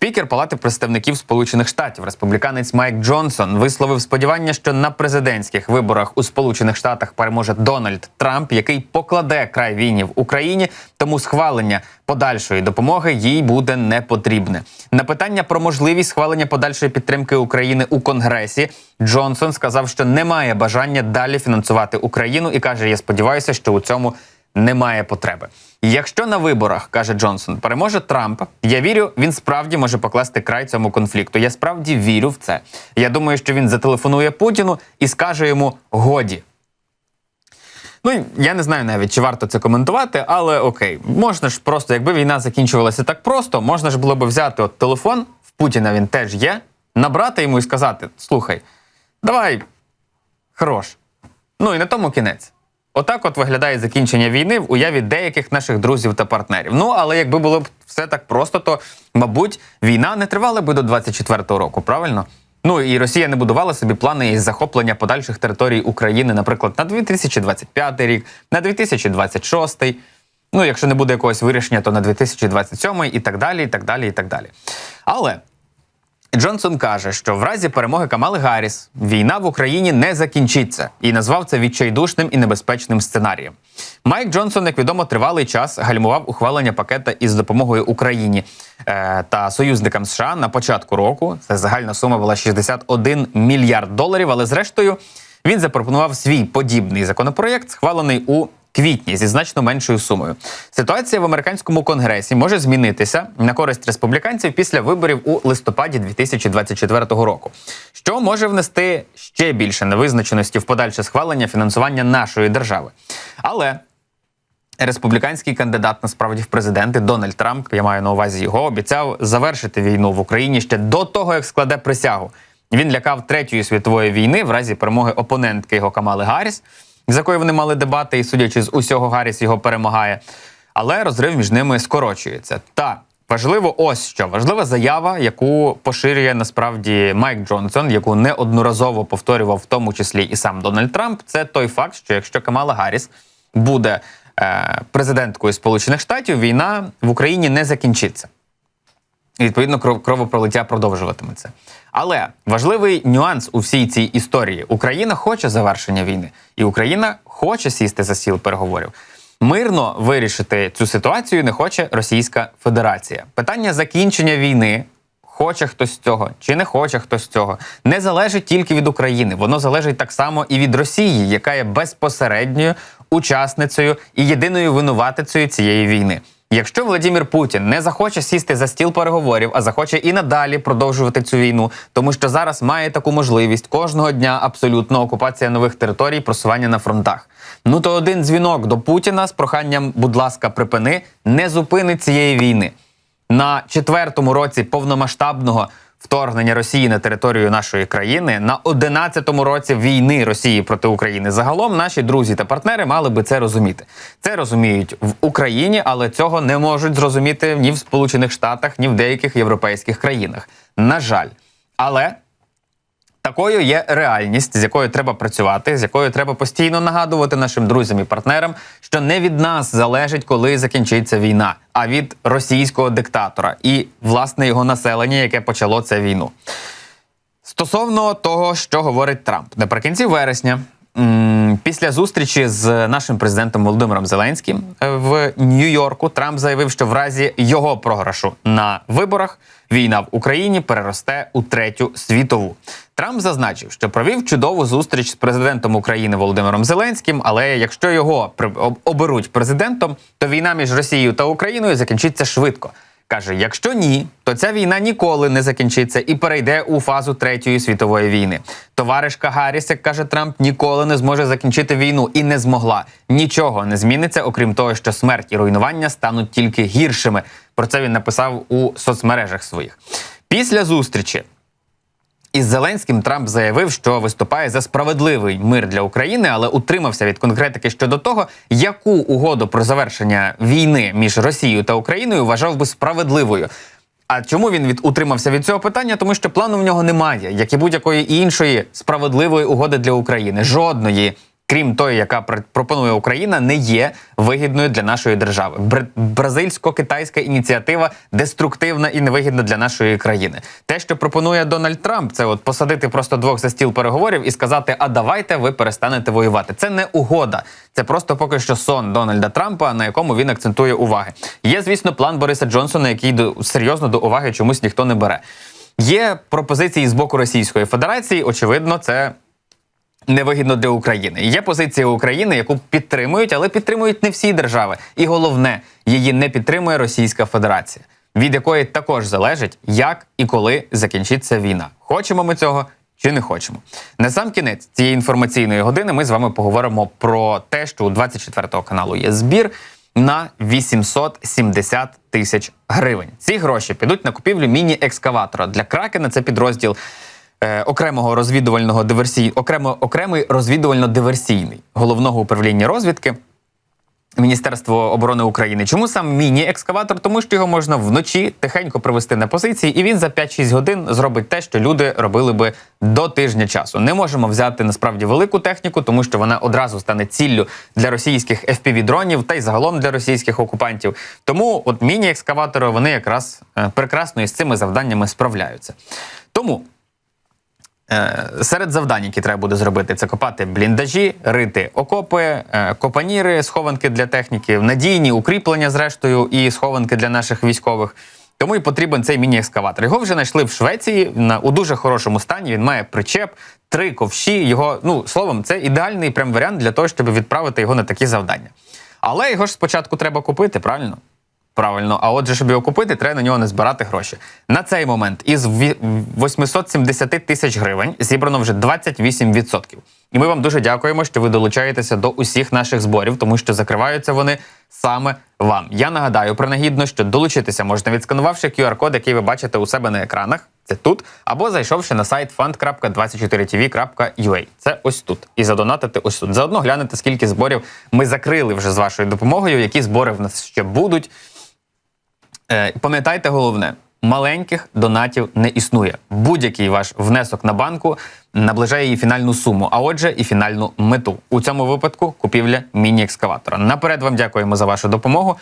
Спікер Палати представників Сполучених Штатів, республіканець Майк Джонсон, висловив сподівання, що на президентських виборах у Сполучених Штатах переможе Дональд Трамп, який покладе край війні в Україні. Тому схвалення подальшої допомоги їй буде не потрібне. На питання про можливість схвалення подальшої підтримки України у Конгресі Джонсон сказав, що немає бажання далі фінансувати Україну, і каже: Я сподіваюся, що у цьому немає потреби. Якщо на виборах каже Джонсон, переможе Трамп, я вірю, він справді може покласти край цьому конфлікту. Я справді вірю в це. Я думаю, що він зателефонує Путіну і скаже йому годі. Ну я не знаю навіть, чи варто це коментувати, але окей, можна ж просто, якби війна закінчувалася так просто, можна ж було б взяти от телефон, в Путіна він теж є, набрати йому і сказати: слухай, давай, хорош. Ну і на тому кінець. Отак от виглядає закінчення війни в уяві деяких наших друзів та партнерів. Ну але якби було б все так просто, то мабуть війна не тривала би до 24-го року, правильно? Ну і Росія не будувала собі плани із захоплення подальших територій України, наприклад, на 2025 рік, на 2026, ну якщо не буде якогось вирішення, то на 2027 і так далі, і так далі, і так далі. Але Джонсон каже, що в разі перемоги Камали Гарріс війна в Україні не закінчиться і назвав це відчайдушним і небезпечним сценарієм. Майк Джонсон, як відомо, тривалий час гальмував ухвалення пакета із допомогою Україні е, та союзникам США на початку року. Це загальна сума була 61 мільярд доларів. Але зрештою він запропонував свій подібний законопроєкт, схвалений у квітні зі значно меншою сумою. Ситуація в американському конгресі може змінитися на користь республіканців після виборів у листопаді 2024 року, що може внести ще більше невизначеності в подальше схвалення фінансування нашої держави. Але республіканський кандидат насправді в президенти Дональд Трамп, я маю на увазі його, обіцяв завершити війну в Україні ще до того, як складе присягу. Він лякав третьої світової війни в разі перемоги опонентки його Камали Гарріс, з якою вони мали дебати, і судячи з усього, Гарріс його перемагає. Але розрив між ними скорочується. Та важливо, ось що важлива заява, яку поширює насправді Майк Джонсон, яку неодноразово повторював, в тому числі і сам Дональд Трамп. Це той факт, що якщо Камала Гарріс буде е, президенткою Сполучених Штатів, війна в Україні не закінчиться. І, відповідно, кров- кровопролиття продовжуватиметься. Але важливий нюанс у всій цій історії: Україна хоче завершення війни, і Україна хоче сісти за стіл переговорів. Мирно вирішити цю ситуацію не хоче Російська Федерація. Питання закінчення війни. Хоче хтось цього чи не хоче хтось цього, не залежить тільки від України. Воно залежить так само і від Росії, яка є безпосередньою учасницею і єдиною винуватицею цієї війни. Якщо Владимир Путін не захоче сісти за стіл переговорів, а захоче і надалі продовжувати цю війну, тому що зараз має таку можливість кожного дня абсолютно окупація нових територій, просування на фронтах. Ну то один дзвінок до Путіна з проханням, будь ласка, припини, не зупинить цієї війни на четвертому році повномасштабного вторгнення Росії на територію нашої країни, на одинадцятому році війни Росії проти України. Загалом наші друзі та партнери мали би це розуміти. Це розуміють в Україні, але цього не можуть зрозуміти ні в Сполучених Штатах, ні в деяких європейських країнах. На жаль, але. Такою є реальність, з якою треба працювати, з якою треба постійно нагадувати нашим друзям і партнерам, що не від нас залежить, коли закінчиться війна, а від російського диктатора і власне його населення, яке почало цю війну. Стосовно того, що говорить Трамп, наприкінці вересня, після зустрічі з нашим президентом Володимиром Зеленським е, в Нью-Йорку, Трамп заявив, що в разі його програшу на виборах війна в Україні переросте у третю світову. Трамп зазначив, що провів чудову зустріч з президентом України Володимиром Зеленським. Але якщо його оберуть президентом, то війна між Росією та Україною закінчиться швидко. Каже: якщо ні, то ця війна ніколи не закінчиться і перейде у фазу третьої світової війни. Товаришка Гарріс, як каже Трамп, ніколи не зможе закінчити війну і не змогла. Нічого не зміниться, окрім того, що смерть і руйнування стануть тільки гіршими. Про це він написав у соцмережах своїх. Після зустрічі із Зеленським Трамп заявив, що виступає за справедливий мир для України, але утримався від конкретики щодо того, яку угоду про завершення війни між Росією та Україною вважав би справедливою. А чому він від утримався від цього питання? Тому що плану в нього немає, як і будь-якої іншої справедливої угоди для України. Жодної крім тої, яка пр- пропонує Україна, не є вигідною для нашої держави. Бр- Бразильсько-китайська ініціатива деструктивна і невигідна для нашої країни. Те, що пропонує Дональд Трамп, це от посадити просто двох за стіл переговорів і сказати: А давайте ви перестанете воювати. Це не угода, це просто поки що сон Дональда Трампа, на якому він акцентує уваги. Є, звісно, план Бориса Джонсона, який до серйозно до уваги чомусь ніхто не бере. Є пропозиції з боку Російської Федерації. Очевидно, це невигідно для України. Є позиція України, яку підтримують, але підтримують не всі держави. І головне, її не підтримує Російська Федерація, від якої також залежить, як і коли закінчиться війна. Хочемо ми цього. Чи не хочемо на сам кінець цієї інформаційної години? Ми з вами поговоримо про те, що у 24 каналу є збір на 870 тисяч гривень. Ці гроші підуть на купівлю міні-екскаватора для кракена. Це підрозділ е, окремого розвідувального диверсій, окремо окремий розвідувально-диверсійний головного управління розвідки. Міністерство оборони України. Чому сам міні-екскаватор? Тому що його можна вночі тихенько привести на позиції, і він за 5-6 годин зробить те, що люди робили би до тижня часу. Не можемо взяти насправді велику техніку, тому що вона одразу стане ціллю для російських FPV-дронів та й загалом для російських окупантів. Тому от міні-екскаватори вони якраз е, прекрасно із цими завданнями справляються. Тому Серед завдань, які треба буде зробити, це копати бліндажі, рити окопи, е, копаніри, схованки для техніки, надійні укріплення, зрештою, і схованки для наших військових. Тому і потрібен цей міні-екскаватор. Його вже знайшли в Швеції на у дуже хорошому стані. Він має причеп, три ковші. Його ну словом, це ідеальний прям варіант для того, щоб відправити його на такі завдання. Але його ж спочатку треба купити, правильно? Правильно, а отже, щоб його купити, треба на нього не збирати гроші. На цей момент із ві- 870 тисяч гривень зібрано вже 28%. І ми вам дуже дякуємо, що ви долучаєтеся до усіх наших зборів, тому що закриваються вони саме вам. Я нагадаю принагідно, що долучитися можна відсканувавши QR-код, який ви бачите у себе на екранах. Це тут, або зайшовши на сайт fund.24tv.ua. Це ось тут. І задонатити ось тут. Заодно глянете, скільки зборів ми закрили вже з вашою допомогою, які збори в нас ще будуть. Е, Пам'ятайте головне, маленьких донатів не існує. Будь-який ваш внесок на банку наближає її фінальну суму, а отже, і фінальну мету. У цьому випадку купівля міні-екскаватора. Наперед вам дякуємо за вашу допомогу.